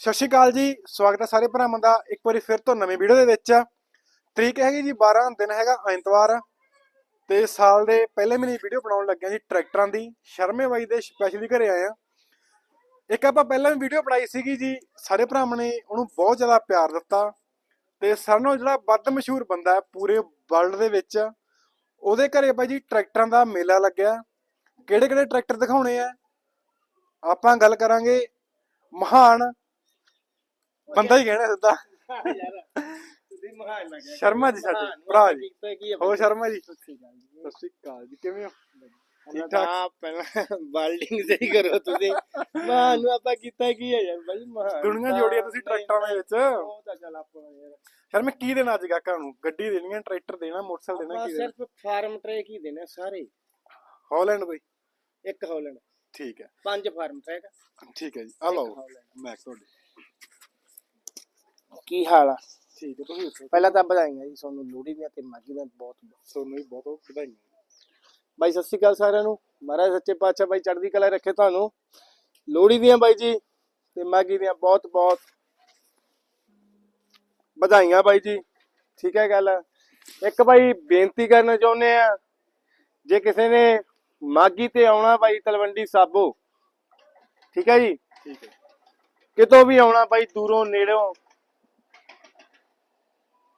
ਸਤਿ ਸ਼੍ਰੀ ਅਕਾਲ ਜੀ, ਸਵਾਗਤ ਹੈ ਸਾਰੇ ਭਰਾਵਾਂ ਦਾ ਇੱਕ ਵਾਰੀ ਫਿਰ ਤੋਂ ਨਵੀਂ ਵੀਡੀਓ ਦੇ ਵਿੱਚ। ਤਰੀਕ ਹੈਗੀ ਜੀ 12 ਦਿਨ ਹੈਗਾ ਐਤਵਾਰ। ਤੇ ਸਾਲ ਦੇ ਪਹਿਲੇ ਮਹੀਨੇ ਵੀਡੀਓ ਬਣਾਉਣ ਲੱਗਿਆ ਜੀ ਟਰੈਕਟਰਾਂ ਦੀ ਸ਼ਰਮੇ ਬਾਈ ਦੇ ਸਪੈਸ਼ਲੀ ਘਰੇ ਆਏ ਆ ਇੱਕ ਆਪਾਂ ਪਹਿਲਾਂ ਵੀ ਵੀਡੀਓ ਬਣਾਈ ਸੀਗੀ ਜੀ, ਸਾਰੇ ਭਰਾਵਾਂ ਨੇ ਉਹਨੂੰ ਬਹੁਤ ਜ਼ਿਆਦਾ ਪਿਆਰ ਦਿੱਤਾ। ਤੇ ਸਾਰਿਆਂ ਜਿਹੜਾ ਵੱਧ ਮਸ਼ਹੂਰ ਬੰਦਾ ਹੈ, ਪੂਰੇ ਵਰਲਡ ਦੇ ਵਿੱਚ, ਉਹਦੇ ਘਰੇ ਬਾਈ ਜੀ ਟਰੈਕਟਰਾਂ ਦਾ ਮੇਲਾ ਲੱਗਿਆ। ਕਿਹੜੇ ਕਿਹੜੇ ਟਰੈਕਟਰ ਦਿਖਾਉਣੇ ਆ? ਆਪਾਂ ਗੱਲ ਕਰਾਂਗੇ ਮਹਾਨ ਬੰਦਾ ਹੀ ਕਹਿਣਾ ਸਿੱਧਾ। ਸ਼ਰਮਾ ਜੀ ਸਾਡੇ ਭਰਾ ਜੀ। ਹੋ ਸ਼ਰਮਾ ਜੀ? ਸਤਿ ਸ਼੍ਰੀ ਅਕਾਲ ਜੀ ਕਿਵੇਂ ਹੋ? ਠੀਕ ਠਾਕ। ਪਹਿਲਾਂ ਬਾਲਡਿੰਗ ਸਹੀ ਕਰੋ ਤੁਸੀਂ। ਮਾਨੂੰ ਆਪਾਂ ਕੀਤਾ ਕੀ ਹੈ ਯਾਰ? ਬਾਈ ਮਹਾਨ ਦੁਨੀਆ ਜੋੜੀ ਆ ਤੁਸੀਂ ਟਰੈਕਟਰਾਂ ਦੇ ਵਿੱਚ। ਉਹ ਤਾਂ ਚੱਲ ਆਪਾਂ ਯਾਰ। ਸ਼ਰਮਾ ਕੀ ਦੇਣਾ ਅੱਜ ਕਾਕਾ ਨੂੰ? ਗੱਡੀ ਦੇਣੀ ਹੈ ਟਰੈਕਟਰ ਦੇਣਾ ਮੋਟਰਸਾਈਕਲ ਦੇਣਾ ਕੀ ਦੇਣਾ? ਸਿਰਫ ਫਾਰਮ ਟਰੈਕ ਹੀ ਦੇਣੇ ਸਾਰੇ। ਹਾਲੈਂਡ ਬਈ। ਇੱਕ ਹੌਲੈਂਡ। ਠੀਕ ਹੈ। ਪੰਜ ਫਾਰਮ ਟਰੈਕ। ਠੀਕ ਹੈ ਜੀ। ਆ ਲਓ। ਮੈਕ ਤੁਹਾਡੇ ਕੀ ਹਾਲ ਆ? ਠੀਕ ਹੈ ਤੁਸੀਂ ਦੱਸੋ। ਪਹਿਲਾਂ ਤਾਂ ਵਧਾਈਆਂ ਜੀ ਤੁਹਾਨੂੰ ਲੋਹੜੀ ਦੀਆਂ ਤੇ ਮਾਗੀ ਦੀਆਂ ਬਹੁਤ ਤੁਹਾਨੂੰ ਵੀ ਬਹੁਤ ਬਹੁਤ ਵਧਾਈਆਂ। ਬਾਈ ਸਤਿ ਸ਼੍ਰੀ ਅਕਾਲ ਸਾਰਿਆਂ ਨੂੰ। ਮਹਾਰਾਜ ਸੱਚੇ ਪਾਤਸ਼ਾਹ ਬਾਈ ਚੜ੍ਹਦੀ ਕਲਾ ਰੱਖੇ ਤੁਹਾਨੂੰ। ਲੋਹੜੀ ਦੀਆਂ ਬਾਈ ਜੀ ਤੇ ਮਾਗੀ ਦੀਆਂ ਬਹੁਤ ਬਹੁਤ ਵਧਾਈਆਂ ਬਾਈ ਜੀ। ਠੀਕ ਹੈ ਗੱਲ। ਇੱਕ ਬਾਈ ਬੇਨਤੀ ਕਰਨਾ ਚਾਹੁੰਦੇ ਆ ਜੇ ਕਿਸੇ ਨੇ ਮਾਗੀ ਤੇ ਆਉਣਾ ਬਾਈ ਤਲਵੰਡੀ ਸਾਬੋ ਠੀਕ ਹੈ ਜੀ? ਠੀਕ ਹੈ। ਕਿਤੋਂ ਵੀ ਆਉਣਾ ਬਾਈ ਦੂਰੋਂ ਨੇੜੋਂ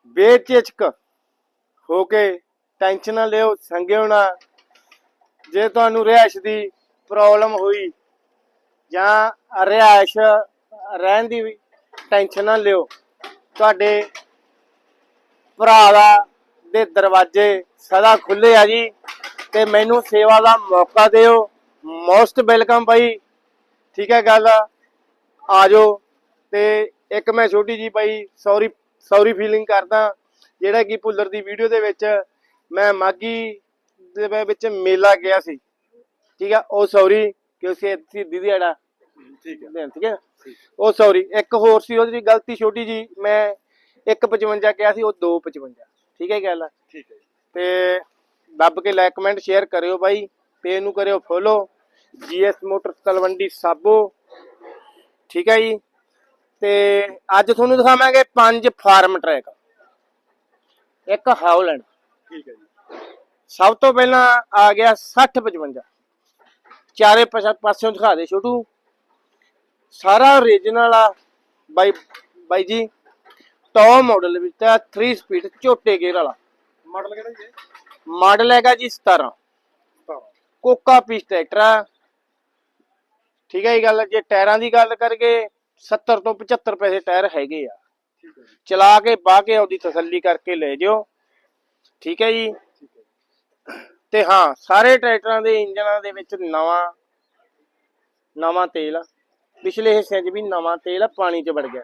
ਬੇਚਿਚਕ ਹੋ ਕੇ ਟੈਨਸ਼ਨ ਨਾ ਲਿਓ, ਸੰਗਿਓ ਨਾ। ਜੇ ਤੁਹਾਨੂੰ ਰਿਹਾਇਸ਼ ਦੀ ਪ੍ਰੋਬਲਮ ਹੋਈ ਜਾਂ ਰਿਹਾਇਸ਼ ਰਹਿਣ ਦੀ ਵੀ ਟੈਨਸ਼ਨ ਨਾ ਲਿਓ, ਤੁਹਾਡੇ ਭਰਾ ਦਾ ਦੇ ਦਰਵਾਜ਼ੇ ਸਦਾ ਖੁੱਲੇ ਆ ਜੀ ਤੇ ਮੈਨੂੰ ਸੇਵਾ ਦਾ ਮੌਕਾ ਦਿਓ। ਮੋਸਟ ਵੈਲਕਮ ਭਾਈ। ਠੀਕ ਹੈ ਗੱਲ? ਆ ਜਾਓ ਤੇ ਇੱਕ ਮੈਂ ਛੋਟੀ ਜੀ ਭਾਈ ਸੌਰੀ ਸੌਰੀ ਫੀਲਿੰਗ ਕਰਦਾ ਜਿਹੜਾ ਕਿ ਭੁੱਲਰ ਦੀ ਵੀਡੀਓ ਦੇ ਵਿੱਚ ਮੈਂ ਮਾਗੀ ਦੇ ਵਿੱਚ ਮੇਲਾ ਗਿਆ ਸੀ। ਠੀਕ ਆ? ਉਹ ਸੌਰੀ ਕਿ ਉਸੇ ਸਿੱਧੀ ਦਿਹਾੜਾ ਠੀਕ ਹੈ ਦੇਣ ਠੀਕ ਹੈ ਉਹ ਸੌਰੀ ਇੱਕ ਹੋਰ ਸੀ ਉਹਦੀ ਗਲਤੀ ਛੋਟੀ ਜੀ ਮੈਂ 155 ਕਿਹਾ ਸੀ ਉਹ 255 ਠੀਕ ਹੈ ਗੱਲ? ਠੀਕ ਹੈ ਤੇ ਦੱਬ ਕੇ ਲਾਈਕ ਕਮੈਂਟ ਸ਼ੇਅਰ ਕਰਿਓ ਬਾਈ ਪੇਜ ਨੂੰ ਕਰਿਓ follow G S motor Talwandi Sabo. ਠੀਕ ਹੈ ਜੀ? ਤੇ ਅੱਜ ਤੁਹਾਨੂੰ ਦਿਖਾਵਾਂਗੇ ਪੰਜ ਫਾਰਮ ਟਰੈਕ। ਇੱਕ ਹਾਉਲੈਂਡ ਠੀਕ ਹੈ ਜੀ। ਸਭ ਤੋਂ ਪਹਿਲਾਂ ਆ ਗਿਆ 60 55 ਚਾਰੇ ਪਾਸਾ- ਪਾਸਿਓਂ ਦਿਖਾ ਦੇ ਛੋਟੂ। ਸਾਰਾ ਓਰੀਜਨਲ ਆ। ਬਾਈ ਬਾਈ ਜੀ ਟੌਪ ਮਾਡਲ ਵਿੱਚ ਤਾਂ 3 ਸਪੀਡ ਝੋਟੇ ਗੇਅਰ ਵਾਲਾ। ਮਾਡਲ ਕਿਹੜਾ ਜੀ? ਇਹ? ਮਾਡਲ ਹੈਗਾ ਜੀ 17 ਸਤਾਰਾਂ। ਕੋਕਾ ਪੀਸ ਟਰੈਕਟਰ ਆ। ਠੀਕ ਹੈ ਜੀ ਗੱਲ ਜੇ ਟਾਇਰਾਂ ਦੀ ਗੱਲ ਕਰਗੇ 70 ਤੋਂ 75 ਪੈਸੇ ਟਾਇਰ ਹੈਗੇ ਆ। ਚਲਾ ਕੇ ਬਾਹ ਕੇ ਉਹਦੀ ਤਸੱਲੀ ਕਰਕੇ ਲੈ ਜਿਓ। ਠੀਕ ਹੈ ਜੀ। ਤੇ ਹਾਂ ਸਾਰੇ ਟਰੈਕਟਰਾਂ ਦੇ ਇੰਜਨਾਂ ਦੇ ਵਿੱਚ ਨਵਾਂ ਨਵਾਂ ਤੇਲ ਆ। ਪਿਛਲੇ ਹਿੱਸਿਆਂ 'ਚ ਵੀ ਨਵਾਂ ਤੇਲ ਆ ਪਾਣੀ 'ਚ ਵੜ ਗਿਆ।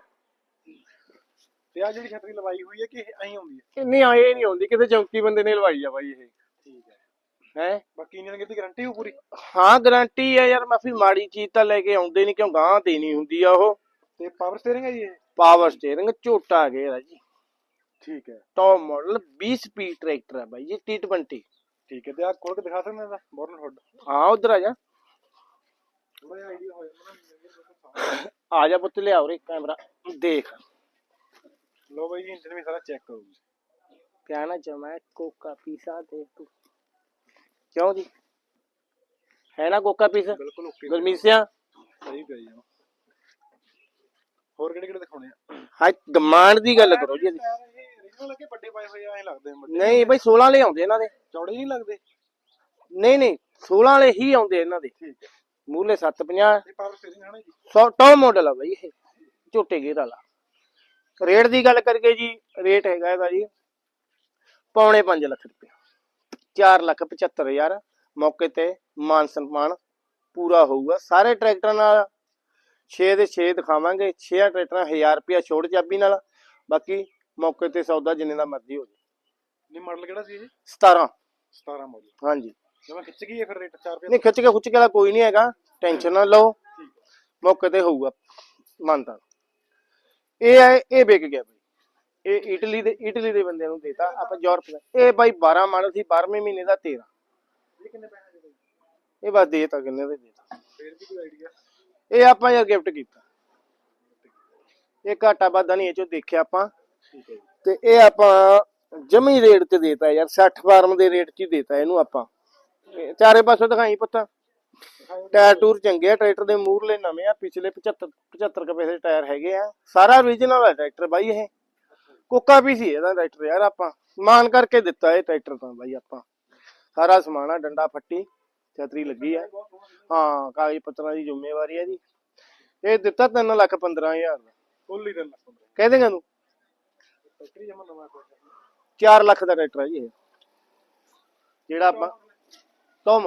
ਤੇ ਆ ਜਿਹੜੀ ਛਤਰੀ ਲਵਾਈ ਹੋਈ ਹੈ ਕਿ ਇਹ ਐਂ ਆਉਂਦੀ ਹੈ? ਨਹੀਂ ਆਏ ਨਹੀਂ ਹੁੰਦੀ ਕਿਤੇ ਚੌਂਕੀ ਬੰਦੇ ਨੇ ਲਵਾਈ ਆ ਬਾਈ ਇਹ। ਠੀਕ ਹੈ। ਹੈ? ਬਾਕੀ ਇੰਜਨ ਦੀ ਗਾਰੰਟੀ ਹੋ ਪੂਰੀ? ਹਾਂ ਗਾਰੰਟੀ ਆ ਯਾਰ ਮਾਫੀ ਮਾੜੀ ਚੀਜ਼ ਤਾਂ ਲੈ ਕੇ ਆਉਂਦੇ ਨਹੀਂ ਕਿਉਂ ਗਾਂ ਦੇਣੀ ਹੁੰਦੀ ਆ ਉਹ। ਤੇ ਪਾਵਰ ਸਟੀਅਰਿੰਗ ਹੈ ਜੀ ਇਹ? ਪਾਵਰ ਸਟੀਅਰਿੰਗ ਝੋਟਾ ਗਿਆ ਜੀ। ਠੀਕ ਹੈ। ਟੌਪ ਮਾਡਲ 20 ਸਪੀਡ ਟਰੈਕਟਰ ਹੈ ਬਾਈ ਜੀ T20 ਠੀਕ ਹੈ ਤੇ ਆ ਕੋਲ ਕੇ ਦਿਖਾ ਸਕਦੇ ਦਾ ਬੋਰਨ ਹੁੱਡ ਹਾਂ ਉਧਰ ਆ ਜਾ। ਆ। ਜਾ ਪੁੱਤ ਲਿਆ ਉਰੇ ਕੈਮਰਾ ਦੇਖ। ਲੋ ਬਾਈ ਜੀ ਇੰਜਨ ਵੀ ਸਾਰਾ ਚੈੱਕ ਕਰੋ ਜੀ ਕਹਿਣਾ ਚਾਹਾਂ ਕੋਕਾ ਪੀਸਾ ਦੇਖ ਤੂੰ। ਕਿਉਂ ਜੀ? ਹੈ ਨਾ ਕੋਕਾ ਪੀਸ? ਬਿਲਕੁਲ ਓਕੇ ਗੁਰਮੀਤ ਸਿੰਘ ਸਹੀ ਜੀ ਜਮਾਂ। ਹੋਰ ਕਿਹੜੇ ਕਿਹੜੇ ਦਿਖਾਉਣੇ ਆ? ਹਾਂ ਡਿਮਾਂਡ ਦੀ ਗੱਲ ਕਰੋ ਜੀ ਇਹ ਰੀਜਨਲ ਵੱਡੇ ਪਾਏ ਹੋਏ ਆ ਐਂ ਲੱਗਦੇ ਆ ਵੱਡੇ। ਨਹੀਂ ਬਈ 16 ਵਾਲੇ ਆਉਂਦੇ ਇਹਨਾਂ ਦੇ। ਚੌੜੇ ਨਹੀਂ ਲੱਗਦੇ? ਨਹੀਂ ਨਹੀਂ 16 ਵਾਲੇ ਹੀ ਆਉਂਦੇ ਇਹਨਾਂ ਦੇ। ਠੀਕ ਹੈ। ਮੂਲੇ 750 ਇਹ ਪਾਵਰ ਸਟੀਅਰਿੰਗ ਹੈ ਨਾ ਜੀ। ਟੌਪ ਮਾਡਲ ਆ ਬਈ ਇਹ। ਝੋਟੇ ਗੇਰ ਵਾਲਾ। ਰੇਟ ਦੀ ਗੱਲ ਕਰਕੇ ਜੀ ਰੇਟ ਹੈਗਾ ਇਹਦਾ ਜੀ ਪੌਣੇ 5 ਲੱਖ ਰੁਪਏ 4 ਲੱਖ 75 ਹਜ਼ਾਰ ਮੌਕੇ ਤੇ ਮਾਨ ਸਨਮਾਨ ਪੂਰਾ ਹੋਊਗਾ। ਸਾਰੇ ਟਰੈਕਟਰਾਂ ਨਾਲ 6 ਦੇ 6 ਦਿਖਾਵਾਂਗੇ। 6 ਟਰੈਕਟਰਾਂ 1000 ਰੁਪਿਆ ਛੋੜ ਚਾਬੀ ਨਾਲ। ਬਾਕੀ ਮੌਕੇ ਤੇ ਸੌਦਾ ਜਿੰਨੇ ਦਾ ਮਰਜ਼ੀ ਹੋ ਜਾਏ ਨਹੀਂ ਮਾਡਲ ਕਿਹੜਾ ਸੀ ਇਹ? 17 17 ਮਾਡਲ ਹਾਂਜੀ। ਜਿਵੇਂ ਖਿੱਚ ਗਈ ਫਿਰ ਰੇਟ 4 ਰੁਪਏ ਨਹੀਂ ਖਿੱਚ ਕੇ ਖੁੱਚ ਕੇ ਵਾਲਾ ਕੋਈ ਨਹੀਂ ਹੈਗਾ। ਟੈਨਸ਼ਨ ਨਾ ਲਓ। ਮੌਕੇ ਤੇ ਹੋਊਗਾ। ਮੰਨਦਾ ਇਹ ਹੈ ਇਹ ਵਿਕ ਗਿਆ। ਇਹ ਇਟਲੀ ਦੇ ਇਟਲੀ ਦੇ ਬੰਦਿਆਂ ਨੂੰ ਦੇਤਾ ਆਪਾਂ ਯੂਰਪ ਦਾ। ਇਹ ਬਾਈ 12 ਮਾਡਲ ਸੀ 12ਵੇਂ ਮਹੀਨੇ ਦਾ 13 ਇਹ ਕਿੰਨੇ ਪੈਸੇ ਦੇ ਇਹ ਬਸ ਦੇਤਾ ਕਿੰਨੇ ਦੇ ਦੇਤਾ। ਫਿਰ ਵੀ ਕੋਈ ਆਈਡੀਆ ਇਹ ਆਪਾਂ ਯਾਰ ਗਿਫਟ ਕੀਤਾ। ਇਹ ਘਾਟਾ ਵਾਧਾ ਨਹੀਂ ਇਹ ਚੋਂ ਦੇਖਿਆ ਆਪਾਂ। ਤੇ ਇਹ ਆਪਾਂ ਜਮੀ ਰੇਟ ਤੇ ਦੇਤਾ ਯਾਰ 60 ਫਾਰਮ ਦੇ ਰੇਟ 'ਚ ਹੀ ਦੇਤਾ ਇਹਨੂੰ ਆਪਾਂ। ਚਾਰੇ ਪਾਸੋਂ ਦਿਖਾਈ ਪੁੱਤ। ਟਾਇਰ ਟੂਰ ਚੰਗੇ ਆ ਟਰੈਕਟਰ ਦੇ ਮੂਹਰਲੇ ਨਵੇਂ ਆ ਪਿਛਲੇ 75 75 ਕੁ ਪੈਸੇ ਦੇ ਟਾਇਰ ਹੈਗੇ ਆ। ਸਾਰਾ ਓਰੀਜਨਲ ਆ ਟਰੈਕਟਰ ਬਾਈ ਇਹ। ਕੋਕਾ ਵੀ ਸੀ ਇਹਦਾ ਟਰੈਕਟਰ ਯਾਰ ਆਪਾਂ। ਮਾਨ ਕਰਕੇ ਦਿੱਤਾ ਇਹ ਟਰੈਕਟਰ ਤਾਂ ਬਾਈ ਆਪਾਂ। ਸਾਰਾ ਸਮਾਨ ਆ ਡੰਡਾ ਫੱਟੀ ਛਤਰੀ ਲੱਗੀ ਆ। ਹਾਂ ਕਾਗਜ਼ ਪੱਤਰਾਂ ਦੀ ਜ਼ਿੰਮੇਵਾਰੀ ਹੈ ਜੀ ਇਹ ਦਿੱਤਾ 3 ਲੱਖ 15000 ਦਾ। ਫੁੱਲ ਹੀ ਦਿਨ ਲੱਗਦਾ ਕਹਿ ਦੇਗਾ ਤੂੰ? ਟਰੈਕਟਰ ਜਮਾ ਨਵਾਂ ਕੋਈ 4 ਲੱਖ ਦਾ ਟਰੈਕਟਰ ਹੈ ਜੀ ਇਹ। ਜਿਹੜਾ ਆਪਾਂ ਟੌਪ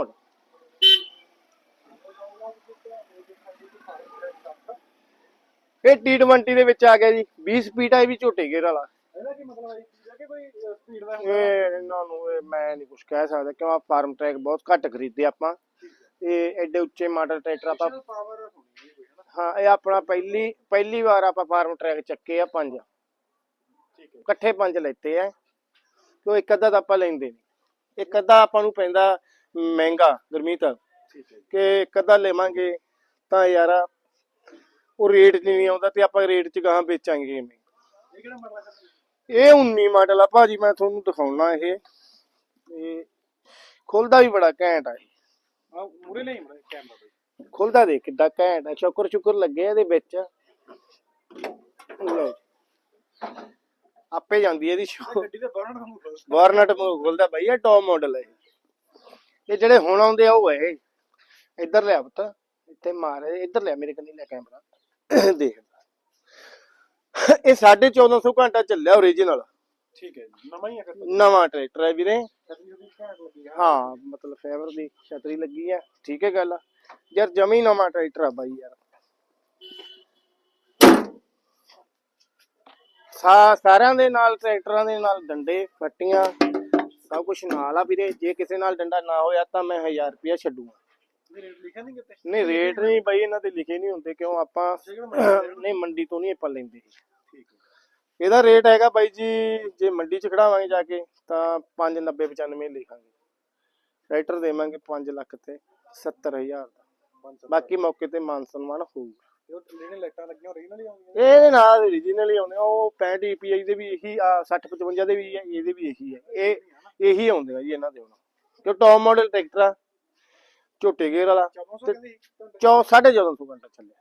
ਇਹ T20 ਦੇ ਵਿੱਚ ਆ ਗਿਆ ਜੀ। 20 ਸਪੀਡ ਆ ਇਹ ਵੀ ਝੋਟੇ ਗੇਅਰ ਵਾਲਾ। ਇਹਦਾ ਕੀ ਮਤਲਬ ਹੈ ਜੀ? ਕਿ ਕੋਈ ਸਪੀਡ ਦਾ ਇਹ ਇਹਨਾਂ ਨੂੰ ਮੈਂ ਨਹੀਂ ਕੁਝ ਕਹਿ ਸਕਦਾ ਕਿਉਂ ਆ ਫਾਰਮ ਟਰੈਕ ਬਹੁਤ ਘੱਟ ਖਰੀਦੇ ਆਪਾਂ। ਇਹ ਐਡੇ ਉੱਚੇ ਮਾਡਲ ਟਰੈਕਟਰ ਆਪਾਂ ਪਾਵਰ ਹੋਣੀ ਹੈ ਕੋਈ ਹਨਾ ਹਾਂ ਇਹ ਆਪਣਾ ਪਹਿਲੀ ਪਹਿਲੀ ਵਾਰ ਆਪਾਂ ਫਾਰਮ ਟਰੈਕ ਚੱਕੇ ਆ ਪੰਜ। ਠੀਕ ਹੈ। ਇਕੱਠੇ ਪੰਜ ਲੈਤੇ ਆ। ਕਿਉਂ ਇੱਕ ਅੱਧਾ ਤਾਂ ਆਪਾਂ ਲੈਂਦੇ ਨਹੀਂ। ਇੱਕ ਅੱਧਾ ਆਪਾਂ ਨੂੰ ਪੈਂਦਾ ਮਹਿੰਗਾ ਗਰਮੀਤ। ਠੀਕ ਹੈ ਕਿ ਇੱਕ ਅੱਧਾ ਲਵਾਂਗੇ ਤਾਂ ਯਾਰ ਉਹ ਰੇਟ 'ਚ ਨਹੀਂ ਆਉਂਦਾ ਤੇ ਆਪਾਂ ਰੇਟ 'ਚ ਗਾਹਾਂ ਵੇਚਾਂਗੇ ਕਿਵੇਂ ਇਹ ਕਿਹੜਾ ਹੈ ਇਹ 19 ਮਾਡਲ ਆ। ਭਾਜੀ ਮੈਂ ਤੁਹਾਨੂੰ ਦਿਖਾਉਣਾ ਇਹ। ਖੁੱਲਦਾ ਵੀ ਬੜਾ ਘੈਂਟ ਆ ਆ ਮੂਰੇ ਲਈ ਮੜਾ ਕੈਮਰਾ ਬਈ ਖੁੱਲਦਾ ਦੇਖ ਕਿੱਡਾ ਘੈਂਟ ਆ। ਸ਼ੁਕਰ ਸ਼ੁਕਰ ਲੱਗੇ ਇਹਦੇ ਵਿੱਚ। ਲਓ। ਆਪੇ ਜਾਂਦੀ ਹੈ ਇਹਦੀ ਸ਼ੋ ਗੱਡੀ ਦੇ ਖੁੱਲਦਾ। ਬਈ ਇਹ ਟੌਪ ਮਾਡਲ ਹੈ ਇਹ। ਜਿਹੜੇ ਹੁਣ ਆਉਂਦੇ ਆ ਉਹ ਹੈ। ਇੱਧਰ ਲਿਆ ਪੁੱਤ। ਇੱਥੇ ਮਾਰ ਇੱਧਰ ਲਿਆ ਮੇਰੇ ਕੰਨੀ ਲੈ ਕੈਮਰਾ ਦੇਖ ਇਹ 1450 ਘੰਟਾ ਚੱਲਿਆ ਓਰੀਜਨਲ ਠੀਕ ਹੈ ਜੀ ਨਵਾਂ ਹੀ ਹੈ ਫਿਰ ਨਵਾਂ ਟਰੈਕਟਰ ਹੈ ਵੀਰੇ। ਹਾਂ ਮਤਲਬ ਫੇਵਰ ਦੀ ਛਤਰੀ ਲੱਗੀ ਆ। ਠੀਕ ਹੈ ਗੱਲ ਯਾਰ ਜਮੀ ਨਵਾਂ ਟਰੈਕਟਰ ਆ ਬਾਈ ਯਾਰ। ਸਾ ਸਾਰਿਆਂ ਦੇ ਨਾਲ ਟਰੈਕਟਰਾਂ ਦੇ ਨਾਲ ਡੰਡੇ ਫੱਟੀਆਂ। ਸਭ ਕੁਝ ਨਾਲ ਆ ਵੀਰੇ। ਜੇ ਕਿਸੇ ਨਾਲ ਡੰਡਾ ਨਾ ਹੋਇਆ ਤਾਂ ਮੈਂ 1000 ਰੁਪਇਆ ਛੱਡੂਗਾ। ਇਹ ਰੇਟ ਲਿਖਿਆ ਨਹੀਂ ਕਿਤੇ ਨਹੀਂ ਰੇਟ ਨਹੀਂ ਬਾਈ, ਇਹਨਾਂ ਦੇ ਲਿਖੇ ਨਹੀਂ ਹੁੰਦੇ, ਕਿਉਂ ਆਪਾਂ ਨਹੀਂ, ਮੰਡੀ ਤੋਂ ਨਹੀਂ ਆਪਾਂ ਲੈਂਦੇ। ਠੀਕ ਹੈ ਇਹਦਾ ਰੇਟ ਹੈਗਾ ਬਾਈ ਜੀ, ਜੇ ਮੰਡੀ 'ਚ ਖੜਾਵਾਂਗੇ ਜਾ ਕੇ, ਤਾਂ 590 95 ਲਿਖਾਂਗੇ। ਟਰੈਕਟਰ ਦੇਵਾਂਗੇ 5 ਲੱਖ ਤੇ 70000 ਦਾ। ਬਾਕੀ ਮੌਕੇ ਤੇ ਮਾਨ ਸਨਮਾਨ ਹੋਊਗਾ। ਉਹ ਜਿਹੜੇ ਇਹਦੇ ਨਾਲ origignal ਹੀ ਆਉਂਦੇ ਆ, ਉਹ 65 EPI ਦੇ ਵੀ ਇਹੀ, ਆ 60 55 ਦੇ ਵੀ ਹੈ ਇਹਦੇ ਵੀ ਇਹੀ ਹੈ ਇਹ, ਇਹੀ ਆਉਂਦੇ ਆ ਜੀ ਇਹਨਾਂ ਦੇ ਹੁਣ। ਕਿ ਟੌਪ ਮਾਡਲ ਟਰੈਕਟਰ ਆ। ਝੋਟੇ ਗੇਅਰ ਵਾਲਾ। 1400 ਕਹਿੰਦੀ ਚੌ 1450 ਘੰਟਾ ਚੱਲਿਆ।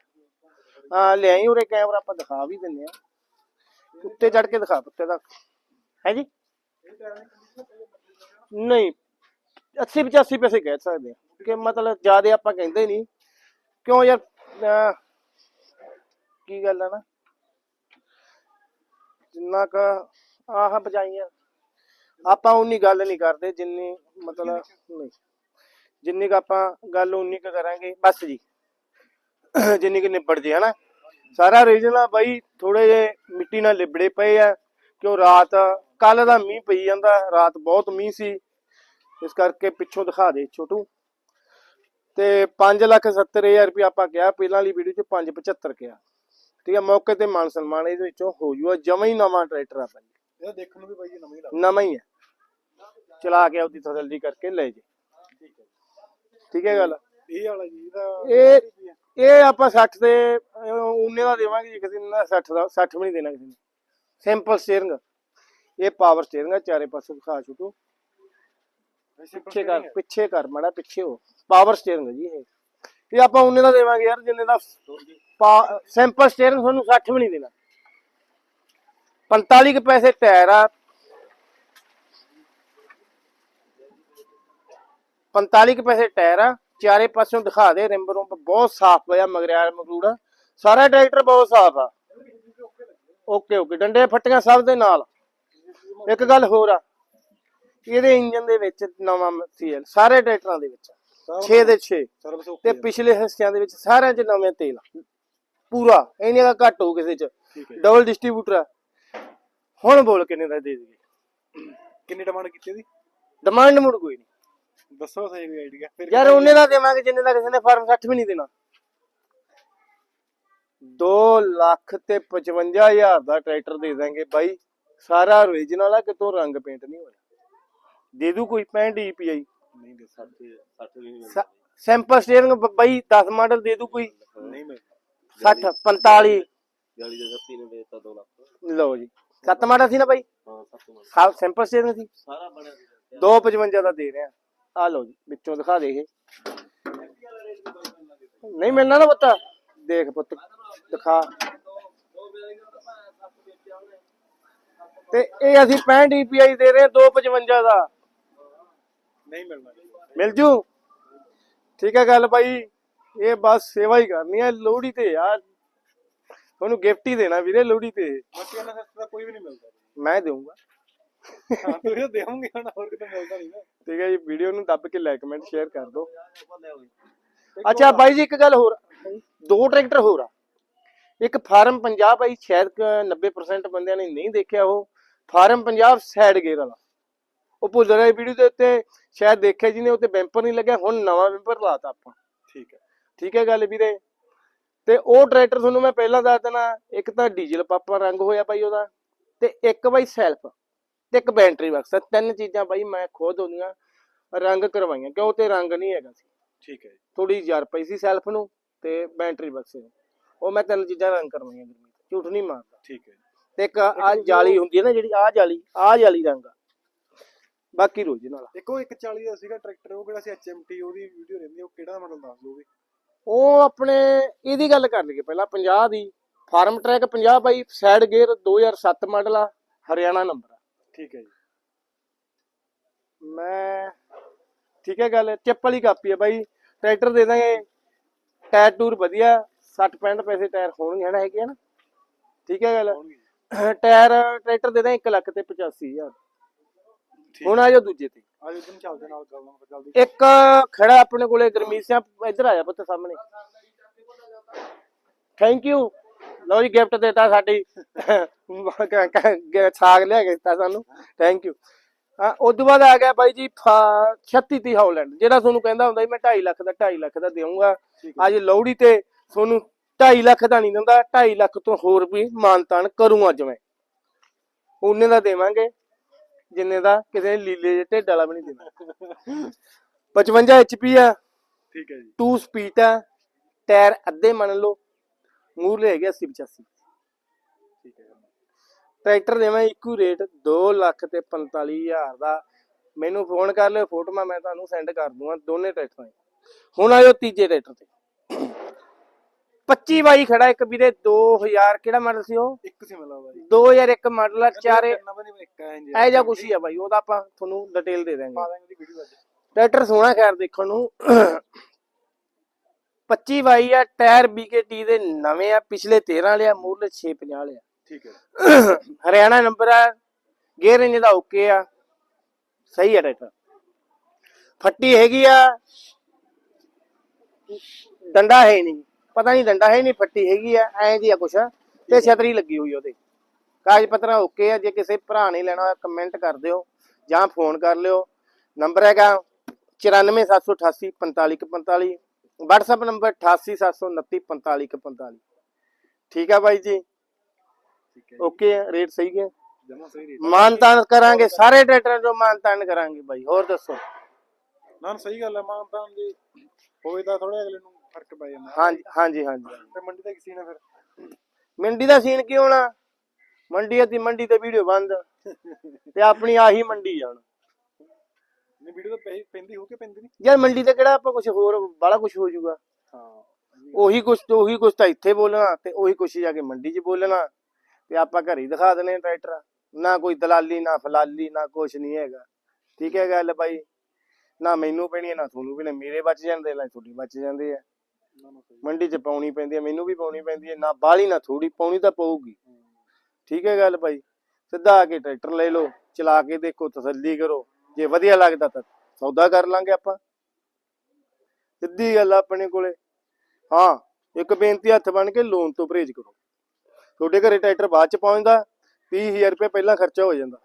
ਹਾਂ ਲਿਆਈ ਉਰੇ ਕੈਮਰਾ ਆਪਾਂ ਦਿਖਾ ਵੀ ਦਿੰਨੇ ਆ ਉੱਤੇ ਚੜ ਕੇ ਦਿਖਾ ਪੁੱਤੇ ਦਾ। ਹੈ ਜੀ? ਨਹੀਂ 80 85 ਪੈਸੇ ਕਹਿ ਸਕਦੇ ਆ ਕਿ ਮਤਲਬ ਜਿਆਦੇ ਆਪਾਂ ਕਹਿੰਦੇ ਨਹੀਂ। ਕਿਉਂ ਯਾਰ ਕੀ ਗੱਲ ਆ ਨਾ? ਜਿੰਨਾ ਕ ਆਹ ਬਜਾਈਆਂ ਆਪਾਂ ਉਨੀ ਗੱਲ ਨਹੀਂ ਕਰਦੇ ਜਿੰਨੀ ਮਤਲਬ ਨਹੀਂ। ਜਿੰਨੀ ਕ ਆਪਾਂ ਗੱਲ ਉਨੀ ਕ ਕਰਾਂਗੇ ਬਸ ਜੀ। ਜਿੰਨੀ ਕ ਨਿਬੜ ਜੇ ਹਨਾ? ਸਾਰਾ ਰੀਜਨ ਆ ਬਾਈ ਥੋੜੇ ਜੇ ਮਿੱਟੀ ਨਾਲ ਲਿਬੜੇ ਪਏ ਆ ਕਿਉਂ ਰਾਤ ਕੱਲ ਦਾ ਮੀਂਹ ਪਈ ਜਾਂਦਾ ਰਾਤ ਬਹੁਤ ਮੀਂਹ ਸੀ। ਇਸ ਕਰਕੇ ਪਿੱਛੋਂ ਦਿਖਾ ਦੇ ਛੋਟੂ। ਤੇ 5 ਲੱਖ 70000 ਰੁਪਏ ਆਪਾਂ ਕਿਹਾ ਪਹਿਲਾਂ ਵਾਲੀ ਵੀਡੀਓ ਚ 575 ਕਿਹਾ। ਠੀਕ ਹੈ ਮੌਕੇ ਤੇ ਮਾਨ ਸਨਮਾਨ ਇਹਦੇ ਵਿੱਚੋਂ ਹੋ ਜੂਗਾ ਜਮਾ ਹੀ ਨਵਾਂ ਟਰੈਕਟਰ ਆ ਭਾਈ ਇਹਦਾ ਦੇਖਣ ਨੂੰ ਵੀ ਬਾਈ ਜੀ ਨਵਾਂ ਹੀ ਲੱਗਦਾ। ਨਵਾਂ ਹੀ ਹੈ ਚਲਾ ਕੇ ਉਹਦੀ ਤਸੱਲੀ ਕਰਕੇ ਲੈ ਜੇ। ਠੀਕ ਹੈ ਗੱਲ? ਇਹ ਵਾਲਾ ਜੀ ਇਹਦਾ ਇਹ ਇਹ ਆਪਾਂ 60 ਦੇ ਉਹਨੇ ਦਾ ਦੇਵਾਂਗੇ ਜੀ ਕਿਸੇ ਨੂੰ 60 ਦਾ 60 ਵੀ ਨਹੀਂ ਦੇਣਾ ਕਿਸੇ ਨੂੰ। ਸਿੰਪਲ ਸਟੀਅਰਿੰਗ ਇਹ ਪਾਵਰ ਸਟੀਅਰਿੰਗ ਆ ਚਾਰੇ ਪਾਸੇ ਦਿਖਾ ਛੋਟੂ। ਪਿੱਛੇ ਕਰ ਪਿੱਛੇ ਕਰ ਮਾੜਾ ਪਿੱਛੇ ਹੋ। ਪਾਵਰ ਸਟੀਅਰਿੰਗ ਜੀ ਇਹ। ਇਹ ਆਪਾਂ ਉਹਨੇ ਦਾ ਦੇਵਾਂਗੇ ਯਾਰ ਜਿੰਨੇ ਦਾ ਸਿੰਪਲ ਸਟੀਅਰਿੰਗ ਤੁਹਾਨੂੰ 60 ਵੀ ਨਹੀਂ ਦੇਣਾ। 45 ਕੁ ਪੈਸੇ ਟਾਇਰ ਆ 45 ਕੁ ਪੈਸੇ ਟਾਇਰ ਆ ਚਾਰੇ ਪਾਸਿਓਂ ਦਿਖਾ ਦੇ ਰਿੰਬ ਰੁੰਬ ਬਹੁਤ ਸਾਫ਼ ਪਿਆ ਮਗਰਿਆਲ ਮਗਰੂੜਾ। ਸਾਰਾ ਟਰੈਕਟਰ ਬਹੁਤ ਸਾਫ਼ ਆ। ਓਕੇ ਓਕੇ ਡੰਡੇ ਫੱਟੀਆਂ ਸਭ ਦੇ ਨਾਲ। ਇੱਕ ਗੱਲ ਹੋਰ ਆ ਇਹਦੇ ਇੰਜਨ ਦੇ ਵਿੱਚ ਨਵਾਂ ਸੀਐਲ ਸਾਰੇ ਟਰੈਕਟਰਾਂ ਦੇ ਵਿੱਚ 6 ਦੇ 6 ਸਰਵਿਸ ਤੇ ਪਿਛਲੇ ਹਿੱਸਿਆਂ ਦੇ ਵਿੱਚ ਸਾਰਿਆਂ 'ਚ ਨਵੇਂ ਤੇਲ। ਪੂਰਾ ਇਹਨੇ ਦਾ ਘੱਟ ਹੋ ਕਿਸੇ 'ਚ। ਡਬਲ ਡਿਸਟ੍ਰੀਬਿਊਟਰ ਆ। ਹੁਣ ਬੋਲ ਕਿੰਨੇ ਦਾ ਦੇ ਦੇਗੇ ਕਿੰਨੀ ਡਿਮਾਂਡ ਕੀਤੀ ਇਹਦੀ? ਡਿਮਾਂਡ ਮੁੜ ਕੋਈ ਨਹੀਂ। ਦੱਸੋ ਸਹੀ ਕੋਈ ਆਈਡੀਆ ਫਿਰ ਯਾਰ ਉਹਨੇ ਦਾ ਦੇਵਾਂਗੇ ਜਿੰਨੇ ਦਾ ਕਿਸੇ ਨੇ ਫਾਰਮ 60 ਵੀ ਨਹੀਂ ਦੇਣਾ। 2 ਲੱਖ ਤੇ 55000 ਦਾ ਟਰੈਕਟਰ ਦੇ ਦਾਂਗੇ ਬਾਈ। ਸਾਰਾ ਓਰੀਜਨਲ ਆ ਕਿਤੋਂ ਰੰਗ ਪੇਂਟ ਨਹੀਂ ਹੋਇਆ। ਦੇ ਦੂ ਕੋਈ 65 EPI ਨਹੀਂ ਦੇ 60 60 ਵੀ ਨਹੀਂ ਸੈਂਪਲ ਸਟੀਅਰਿੰਗ ਬਾਈ 10 ਮਾਡਲ ਦੇ ਦੂ ਕੋਈ। ਨਹੀਂ ਮੈਂ 60 45 42 ਦੇ 30 ਨੇ ਵੇਚਤਾ 2 ਲੱਖ। ਲਓ ਜੀ ਸੱਤ ਮਾੜਾ ਸੀ ਨਾ ਬਾਈ? ਹਾਂ ਸੱਤ ਮਣ ਸਾ ਸਿੰਪਲ ਸਟੇਰਿੰਗ ਸੀ। ਸਾਰਾ ਬਣਿਆ ਸੀ। 255 ਦਾ ਦੇ ਰਿਹਾ। ਆ ਲਓ ਜੀ ਵਿੱਚੋਂ ਦਿਖਾ ਦੇ ਇਹ। ਨਹੀਂ ਮਿਲਣਾ ਨਾ ਪੁੱਤ ਦੇਖ ਪੁੱਤ ਦਿਖਾ। ਤੇ ਇਹ ਅਸੀਂ 65 DPI ਦੇ ਰਹੇ ਹਾਂ 255 ਦਾ। ਨਹੀਂ ਮਿਲਣਾ। ਮਿਲ ਜੂ? ਠੀਕ ਹੈ ਗੱਲ ਬਾਈ ਇਹ ਬਸ ਸੇਵਾ ਹੀ ਕਰਨੀ ਹੈ ਲੋਹੜੀ ਤੇ ਯਾਰ। ਤੁਹਾਨੂੰ ਗਿਫਟ ਹੀ ਦੇਣਾ ਵੀਰੇ ਲੋਹੜੀ ਤੇ। ਬਾਕੀ ਇਹਨਾਂ ਸਸਤਾ ਕੋਈ ਵੀ ਨਹੀਂ ਮਿਲਦਾ। ਮੈਂ ਦੇਵਾਂਗਾ ਹਾਂ ਤੁਸੀਂ ਤਾਂ ਦੇਵੋਗੇ ਹੁਣ ਹੋਰ ਕਿਤੇ ਮਿਲਦਾ ਨਹੀਂ ਨਾ। ਠੀਕ ਹੈ ਜੀ ਵੀਡੀਓ ਨੂੰ ਦੱਬ ਕੇ ਲਾਈਕ ਕਮੈਂਟ ਸ਼ੇਅਰ ਕਰ ਦਿਓ। ਅੱਛਾ ਬਾਈ ਜੀ ਇੱਕ ਗੱਲ ਹੋਰ। ਦੋ ਟਰੈਕਟਰ ਹੋਰ ਆ। ਇੱਕ ਫਾਰਮ 50 ਬਾਈ ਸ਼ਾਇਦ ਕ 90% ਬੰਦਿਆਂ ਨੇ ਨਹੀਂ ਦੇਖਿਆ ਉਹ। ਫਾਰਮ 50 ਸਾਈਡ ਗੇਅਰ ਵਾਲਾ। ਉਹ ਭੁੱਲ ਰਿਹਾ ਵੀਡੀਓ ਦੇ ਉੱਤੇ ਸ਼ਾਇਦ ਦੇਖਿਆ ਜੀ ਨੇ ਉੱਤੇ ਬੈਂਪਰ ਨਹੀਂ ਲੱਗਿਆ ਹੁਣ ਨਵਾਂ ਬੈਂਪਰ ਲਾਤਾ ਆਪਾਂ। ਠੀਕ ਹੈ। ਠੀਕ ਹੈ ਗੱਲ ਵੀਰੇ। ਤੇ ਉਹ ਟਰੈਕਟਰ ਤੁਹਾਨੂੰ ਮੈਂ ਪਹਿਲਾਂ ਦੱਸ ਦੇਣਾ ਇੱਕ ਤਾਂ ਡੀਜ਼ਲ ਪਾਪਾ ਰੰਗ ਹੋਇਆ ਬਾਈ ਉਹਦਾ ਤੇ ਇੱਕ ਬਾਈ ਸੈਲਫ ਤੇ ਇੱਕ ਬੈਟਰੀ ਬਕਸ ਤਿੰਨ ਚੀਜ਼ਾਂ ਬਾਈ ਮੈਂ ਖੁਦ ਉਹਦੀਆਂ ਰੰਗ ਕਰਵਾਈਆਂ। ਕਿਉਂ ਤੇ ਰੰਗ ਨਹੀਂ ਹੈਗਾ ਸੀ। ਠੀਕ ਹੈ ਜੀ। ਥੋੜੀ ਯਾਰ ਪਈ ਸੀ ਸੈਲਫ ਨੂੰ ਤੇ ਬੈਟਰੀ ਬਕਸ ਨੂੰ। ਉਹ ਮੈਂ ਤਿੰਨ ਚੀਜ਼ਾਂ ਰੰਗ ਕਰਵਾਈਆਂ ਗੁਰਮੀਤ ਝੂਠ ਨਹੀਂ ਮਾਰਦਾ। ਠੀਕ ਹੈ ਤੇ ਇੱਕ ਆ ਜਾਲੀ ਹੁੰਦੀ ਹੈ ਨਾ ਜਿਹੜੀ ਆ ਜਾਲੀ ਆ ਜਾਲੀ ਰੰਗ ਆ। ਬਾਕੀ ਰੋਜ ਨਾਲ ਇੱਕ ਉਹ 140 ਦਾ ਸੀਗਾ ਟਰੈਕਟਰ ਉਹ ਕਿਹੜਾ ਸੀ HMT ਉਹਦੀ ਵੀਡੀਓ ਰਹਿੰਦੀ ਉਹ ਕਿਹੜਾ ਮਾਡਲ ਦੱਸ ਵੀ। ਉਹ ਆਪਣੇ ਇਹਦੀ ਗੱਲ ਕਰ ਲਈਏ ਪਹਿਲਾਂ 50 ਦੀ। ਫਾਰਮ ਟਰੈਕ 50 ਬਾਈ ਸਾਈਡ ਗੇਅਰ 2007 ਮਾਡਲ ਆ ਹਰਿਆਣਾ ਨੰਬਰ ਆ। ਠੀਕ ਹੈ ਜੀ। ਮੈਂ ਠੀਕ ਹੈ ਗੱਲ ਚਿੱਪ ਵਾਲੀ ਕਾਪੀ ਹੈ ਬਾਈ। ਟਰੈਕਟਰ ਦੇ ਦਾਂਗੇ। ਟਾਇਰ ਟੂਰ ਵਧੀਆ 60 65 ਪੈਸੇ ਟਾਇਰ ਹੋਣਗੇ ਹਨਾ ਹੈਗੇ ਨਾ। ਠੀਕ ਹੈ ਗੱਲ। ਟਾਇਰ ਟਰੈਕਟਰ ਦੇ ਦਾਂਗੇ 1 ਲੱਖ ਤੇ 85000 ਠੀਕ ਹੁਣ ਆ ਦੂਜੇ ਤੇ। ਆ ਜਿੱਦਨ ਚੱਲਦੇ ਨਾਲ ਗੱਲ ਨਾਲ ਜਲਦੀ। ਇੱਕ ਖੜਾ ਆਪਣੇ ਕੋਲੇ ਗਰਮੀਤ ਸਿੰਘ ਇੱਧਰ ਆ ਜਾ ਪੁੱਤ ਸਾਹਮਣੇ। ਥੈਂਕ ਯੂ ਲਓ ਜੀ ਗਿਫਟ ਦਿੱਤਾ ਸਾਡੀ। ਸਾਗ ਲਿਆ ਕੇ ਦਿੱਤਾ ਸਾਨੂੰ। ਥੈਂਕ ਯੂ ਉਸ ਤੋਂ ਬਾਅਦ ਆ ਗਿਆ ਬਾਈ ਜੀ 36 ਤੀ ਹਾਲੈਂਡ ਜਿਹੜਾ ਤੁਹਾਨੂੰ ਕਹਿੰਦਾ ਹੁੰਦਾ ਮੈਂ 2.5 ਲੱਖ ਦਾ 2.5 ਲੱਖ ਦਾ ਦੇਵਾਂਗਾ ਅੱਜ ਲੋਹੜੀ ਤੇ ਤੁਹਾਨੂੰ 2.5 ਲੱਖ ਦਾ ਨਹੀਂ ਦਿੰਦਾ 2.5 ਲੱਖ ਤੋਂ ਹੋਰ ਵੀ ਮਾਨਤਾਨ ਕਰੂੰ ਅੱਜ ਮੈਂ। ਉਹਨੇ ਦਾ ਦੇਵਾਂਗੇ ਜਿੰਨੇ ਦਾ ਕਿਸੇ ਲੀਲੇ ਜਿਹੇ ਢਿੱਡ ਵਾਲਾ ਵੀ ਨਹੀਂ ਦੇਣਾ। 55 HP ਆ। ਠੀਕ ਹੈ ਜੀ। 2 ਸਪੀਡ ਆ। ਟਾਇਰ ਅੱਧੇ ਮੰਨ ਲਓ। ਮੂਰਲੇ ਹੈਗੇ 80 85 ਠੀਕ ਹੈ ਟਰੈਕਟਰ ਦੇਵਾਂ ਇੱਕੋ ਰੇਟ 2 ਲੱਖ ਤੇ 45000 ਦਾ। ਮੈਨੂੰ ਫੋਨ ਕਰ ਲਿਓ ਫੋਟੋਆਂ ਮੈਂ ਤੁਹਾਨੂੰ ਸੈਂਡ ਕਰ ਦੂੰਗਾ ਦੋਨੇ ਟਰੈਕਟਰਾਂ। ਹੁਣ ਆਇਓ ਤੀਜੇ ਟਰੈਕਟਰ ਤੇ। 25 ਬਾਈ ਖੜਾ ਇੱਕ ਵੀਰੇ 2000 ਕਿਹੜਾ ਮਾਡਲ ਸੀ ਉਹ? ਇੱਕ ਸੀ ਮਿਲਾ ਬਾਈ 2001 ਮਾਡਲ ਆ ਚਾਰੇ ਇਹ ਜਾਂ ਕੁਛ ਹੀ ਆ ਬਾਈ ਉਹਦਾ ਆਪਾਂ ਤੁਹਾਨੂੰ ਡਿਟੇਲ ਦੇ ਦਾਂਗੇ ਟਰੈਕਟਰ ਸੋਹਣਾ ਖੈਰ ਦੇਖਣ ਨੂੰ। 25 ਬਾਈ ਆ ਟਾਇਰ BKT ਦੇ ਨਵੇਂ ਆ ਪਿਛਲੇ 13 ਵਾਲੇ ਆ ਮੂਰਲੇ 650 ਵਾਲੇ ਆ। ਠੀਕ ਹੈ। ਹਰਿਆਣਾ ਨੰਬਰ ਆ ਗੇਅਰ ਇੰਜ ਦਾ ਓਕੇ ਆ ਸਹੀ ਆ ਟਰੈਕਟਰ। ਫੱਟੀ ਹੈਗੀ ਆ ਡੰਡਾ ਹੈ ਨਹੀਂ ਪਤਾ ਨਹੀਂ ਡੰਡਾ ਹੈ ਨਹੀਂ ਫੱਟੀ ਹੈਗੀ ਆ ਐਂ ਜੀ ਆ ਕੁਛ ਤੇ ਛਤਰੀ ਲੱਗੀ ਹੋਈ ਉਹਦੇ। ਕਾਗਜ਼ ਪੱਤਰ ਓਕੇ ਆ ਜੇ ਕਿਸੇ ਭਰਾ ਨੇ ਲੈਣਾ ਹੋਇਆ ਕਮੈਂਟ ਕਰ ਦਿਓ ਜਾਂ ਫੋਨ ਕਰ ਲਿਓ। ਨੰਬਰ ਹੈਗਾ 9478845145 WhatsApp ਨੰਬਰ 8879945145 ਠੀਕ ਆ ਬਾਈ ਜੀ? ਓਕੇ ਰੇਟ ਸਹੀ ਹੈ? ਜਮਾ ਸਹੀ ਰੇਟ ਮਾਨਤਾਨ ਕਰਾਂਗੇ ਸਾਰੇ ਟਰੈਕਟਰਾਂ ਤੋਂ ਮਾਨਤਾਨ ਕਰਾਂਗੇ ਬਾਈ ਹੋਰ ਦੱਸੋ? ਨਾ ਸਹੀ ਗੱਲ ਹੈ ਮਾਂ ਤਾਂ ਜੀ। ਹੋਏ ਤਾਂ ਥੋੜਾ ਅਗਲੇ ਨੂੰ ਫ਼ਰਕ ਪੈ ਜਾਂਦਾ। ਹਾਂਜੀ ਹਾਂਜੀ ਹਾਂਜੀ ਤੇ ਮੰਡੀ ਦਾ ਕੀ ਸੀਨ ਹੈ ਫਿਰ? ਮੰਡੀ ਦਾ ਸੀਨ ਕੀ ਹੋਣਾ ਮੰਡੀ ਦੀ ਮੰਡੀ ਤੇ ਵੀਡੀਓ ਬੰਦ। ਤੇ ਆਪਣੀ ਆਹੀ ਮੰਡੀ ਹੁਣ ਨਹੀਂ ਵੀਡੀਓ ਤਾਂ ਪੈ- ਪੈਂਦੀ ਹੋ ਕੇ ਪੈਂਦੀ ਨਹੀਂ। ਯਾਰ ਮੰਡੀ ਤੇ ਕਿਹੜਾ ਆਪਾਂ ਕੁਝ ਹੋਰ ਬਾਲਾ ਕੁਝ ਹੋ ਜਾਊਗਾ। ਹਾਂ ਉਹੀ ਕੁਝ ਤੇ ਉਹੀ ਕੁਝ ਤਾਂ ਇੱਥੇ ਬੋਲਣਾ ਤੇ ਉਹੀ ਕੁਝ ਜਾ ਕੇ ਮੰਡੀ 'ਚ ਬੋਲਣਾ ਤੇ ਆਪਾਂ ਘਰੇ ਹੀ ਦਿਖਾ ਦਨੇ ਟਰੈਕਟਰ। ਨਾ ਕੋਈ ਦਲਾਲੀ ਨਾ ਫਲਾਲੀ ਨਾ ਕੁਝ ਨਹੀਂ ਹੈਗਾ। ਠੀਕ ਹੈ ਗੱਲ ਬਾਈ। ਨਾ ਮੈਨੂੰ ਪੈਣੀ ਹੈ, ਨਾ ਤੁਹਾਨੂੰ ਵੀ ਨਾ ਮੇਰੇ ਬਚ ਜਾਂਦੇ ਨਾ ਤੁਹਾਡੀ ਬਚ ਜਾਂਦੇ ਆ। ਨਾ ਨਾ ਸਹੀ ਮੰਡੀ 'ਚ ਪਾਉਣੀ ਪੈਂਦੀ ਹੈ ਮੈਨੂੰ ਵੀ ਪਾਉਣੀ ਪੈਂਦੀ ਹੈ। ਨਾ ਬਾਹਲੀ ਨਾ ਥੋੜੀ ਪਾਉਣੀ ਤਾਂ ਪਊਗੀ। ਠੀਕ ਹੈ ਗੱਲ ਭਾਈ ਸਿੱਧਾ ਆ ਕੇ ਟਰੈਕਟਰ ਲੈ ਲਓ ਚਲਾ ਕੇ ਦੇਖੋ ਤਸੱਲੀ ਕਰੋ। ਜੇ ਵਧੀਆ ਲੱਗਦਾ ਤਾਂ ਸੌਦਾ ਕਰ ਲਾਂਗੇ ਆਪਾਂ। ਸਿੱਧੀ ਗੱਲ ਆਪਣੇ ਕੋਲੇ। ਹਾਂ ਇੱਕ ਬੇਨਤੀ ਹੱਥ ਬਣ ਕੇ ਲੋਨ ਤੋਂ ਪਰਹੇਜ਼ ਕਰੋ। ਤੁਹਾਡੇ ਘਰੇ ਟਰੈਕਟਰ ਬਾਅਦ ਚ ਪਹੁੰਚਦਾ 20000 ਰੁਪਏ ਪਹਿਲਾਂ ਖਰਚਾ ਹੋ ਜਾਂਦਾ।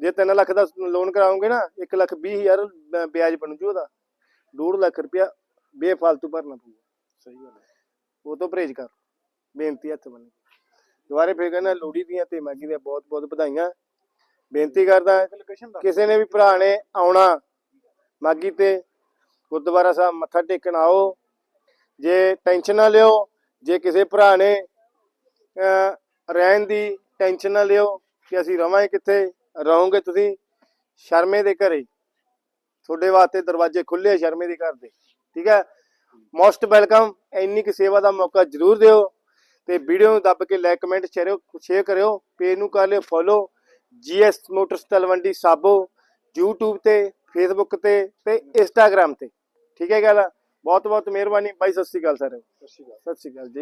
ਜੇ 3 ਲੱਖ ਦਾ ਲੋਨ ਕਰਾਉਂਗੇ ਨਾ 1 ਲੱਖ 20000 ਬ- ਵਿਆਜ ਬਣ ਜੂ ਉਹਦਾ। 2 ਲੱਖ ਰੁਪਇਆ ਬੇਫਾਲਤੂ ਭਰਨਾ ਪਊਗਾ। ਸਹੀ ਗੱਲ ਹੈ। ਉਹ ਤੋਂ ਪਰਹੇਜ਼ ਕਰ। ਬੇਨਤੀ ਹੱਥ ਬੰਨ ਦੁਬਾਰੇ ਫੇਰ ਕਹਿੰਦਾ ਲੋਹੜੀ ਦੀਆਂ ਤੇ ਮਾਗੀ ਦੀਆਂ ਬਹੁਤ ਬਹੁਤ ਵਧਾਈਆਂ। ਬੇਨਤੀ ਕਰਦਾ ਕਿਸੇ ਨੇ ਵੀ ਭਰਾ ਨੇ ਆਉਣਾ ਮਾਗੀ ਤੇ, ਗੁਰਦੁਆਰਾ ਸਾਹਿਬ ਮੱਥਾ ਟੇਕਣ ਆਓ। ਜੇ ਟੈਨਸ਼ਨ ਨਾ ਲਿਓ, ਜੇ ਕਿਸੇ ਭਰਾ ਨੇ ਰਹਿਣ ਦੀ ਟੈਨਸ਼ਨ ਨਾ ਲਿਓ ਕਿ ਅਸੀਂ ਰਵਾਂਗੇ ਕਿੱਥੇ, ਰਹੋਗੇ ਤੁਸੀਂ ਸ਼ਰਮੇ ਦੇ ਘਰੇ। ਤੁਹਾਡੇ ਵਾਸਤੇ ਦਰਵਾਜ਼ੇ ਖੁੱਲੇ ਸ਼ਰਮੇ ਦੇ ਘਰ ਦੇ, ਠੀਕ ਹੈ? ਮੋਸਟ ਵੈਲਕਮ, ਇੰਨੀ ਕੁ ਸੇਵਾ ਦਾ ਮੌਕਾ ਜ਼ਰੂਰ ਦਿਓ ਤੇ ਵੀਡੀਓ ਨੂੰ ਦੱਬ ਕੇ ਲਾਈਕ ਕਮੈਂਟ ਸ਼ੇਅਰ ਸ਼ੇਅਰ ਕਰਿਓ ਪੇਜ ਨੂੰ ਕਰ ਲਿਓ follow G S motors Talwandi Sabo YouTube ਤੇ Facebook ਤੇ ਤੇ Instagram ਤੇ। ਠੀਕ ਹੈ ਗੱਲ? ਬਹੁਤ ਬਹੁਤ ਮਿਹਰਬਾਨੀ। ਬਾਈ ਸਤਿ ਸ਼੍ਰੀ ਅਕਾਲ ਸਰ। ਸਤਿ ਸ਼੍ਰੀ ਅਕਾਲ। ਸਤਿ ਸ਼੍ਰੀ ਅਕਾਲ ਜੀ।